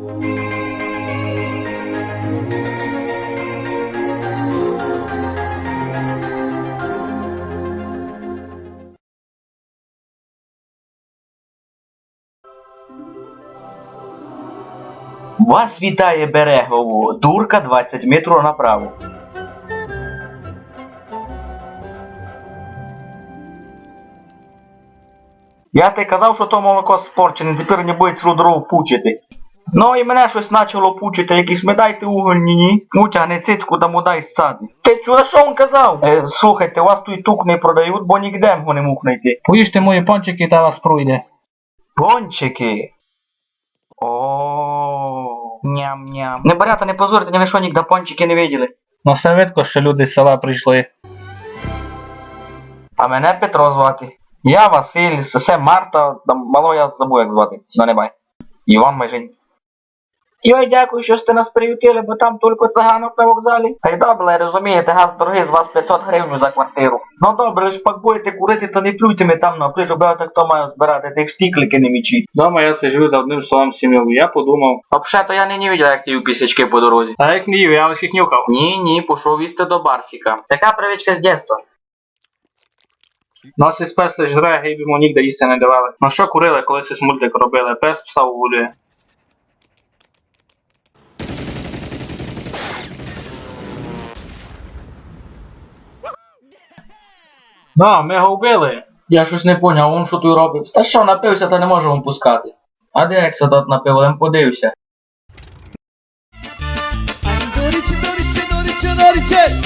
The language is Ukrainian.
Вас вітає Берегово, дурка 20 метрів направо. Я ти казав, що то молоко спорчене, тепер не буде цілу дорогу пучити. Ну і мене щось почало пучити, якісь ми дайте угольні, ні. Утягни цицьку да му дай сади. Ти чула, що він казав? Е, слухайте, вас тут тук не продають, бо ніде його не мог знайти. Поїжте мої пончики та вас пройде. Пончики. О. Ням-ням. Не барята, не позорите, ні ви що нігде пончики не виділи. Ну все видко, що люди з села прийшли. А мене Петро звати. Я Василь, сесе Марта, там мало я забув як звати. Ну не бай. Іван Майжень. Йой, дякую, що сте нас приютили, бо там тільки циганок на вокзалі. Та й добре, розумієте, газ дорогий, з вас 500 гривень за квартиру. Ну добре, лиш пак будете курити, то не плюйте ми там на плечу, бо так хто має збирати, тих штіклики не мічіть. Дома я сиджу та одним словом сім'єю. Я подумав. Взагалі, то я нині видів, як ти їв пісячки по дорозі. А як не їв, я лише їх нюхав. Ні, ні, пішов їсти до Барсіка. Така привичка з дитинства. Нас із пес жре, гейб йому ніде їсти не давали. Ну що курили, коли із мультик робили? Пес пса уволює. Да, ми його вбили. Я щось не поняв, он що тут робить. Та що, напився, та не можемо пускати. А де як садот напив, я подивився. Dorice, dorice, dorice, dorice,